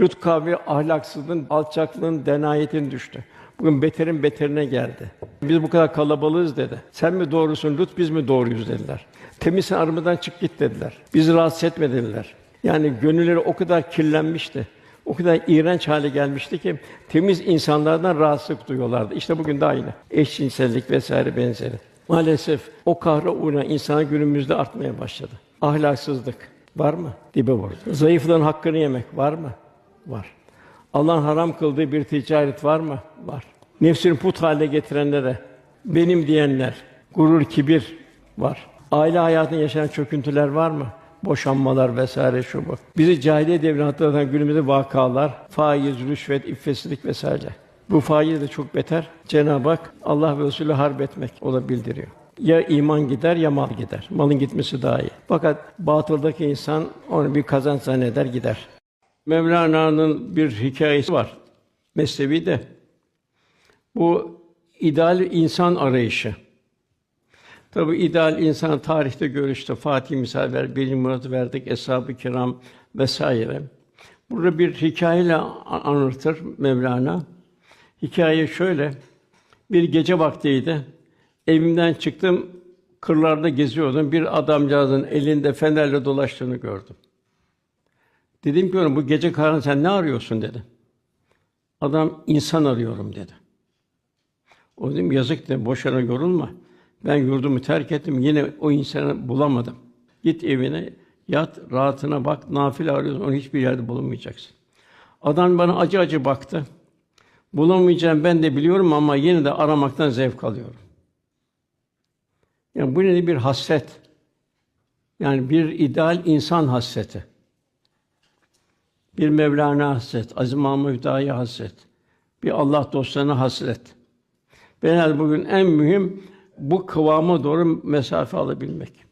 Lut kavmi ahlaksızlığın, alçaklığın, denayetin düştü. Bugün beterin beterine geldi. Biz bu kadar kalabalığız dedi. Sen mi doğrusun Lut, biz mi doğruyuz dediler. Temizsin aramızdan çık git dediler. Bizi rahatsız etme dediler. Yani gönülleri o kadar kirlenmişti. O kadar iğrenç hale gelmişti ki temiz insanlardan rahatsızlık duyuyorlardı. İşte bugün de aynı. Eşcinsellik vesaire benzeri. Maalesef o kahra uğrayan insana günümüzde artmaya başladı. Ahlaksızlık var mı? Dibe vurdu. Zayıfların hakkını yemek var mı? Var. Allah'ın haram kıldığı bir ticaret var mı? Var. Nefsini put haline getirenlere, benim diyenler, gurur, kibir var. Aile hayatında yaşanan çöküntüler var mı? Boşanmalar vesaire şu bu. Bizi cahiliye devrine hatırlatan günümüzde vakalar, faiz, rüşvet, iffetsizlik vesaire. Bu faiz de çok beter. Cenab-ı Hak Allah ve Resulü harp etmek o da bildiriyor. Ya iman gider ya mal gider. Malın gitmesi daha iyi. Fakat batıldaki insan onu bir kazanç zanneder gider. Mevlana'nın bir hikayesi var. Mesnevi de. Bu ideal insan arayışı. Tabi ideal insan tarihte görüşte Fatih misal ver, Birinci Murat'ı verdik, Eshab-ı Kiram vesaire. Burada bir hikayeyle anlatır Mevlana. Hikaye şöyle: Bir gece vaktiydi. Evimden çıktım, kırlarda geziyordum. Bir adamcağızın elinde fenerle dolaştığını gördüm. Dedim ki ona, bu gece karanlığı sen ne arıyorsun dedi. Adam insan arıyorum dedi. O dedim yazık de boşuna yorulma. Ben yurdumu terk ettim yine o insanı bulamadım. Git evine yat rahatına bak nafile arıyorsun onu hiçbir yerde bulunmayacaksın. Adam bana acı acı baktı. Bulamayacağım ben de biliyorum ama yine de aramaktan zevk alıyorum. Yani bu ne bir hasret. Yani bir ideal insan hasreti. Bir Mevlana hasret, Aziz Mahmud Hüdayi hasret. Bir Allah dostlarına hasret. Benim bugün en mühim bu kıvama doğru mesafe alabilmek.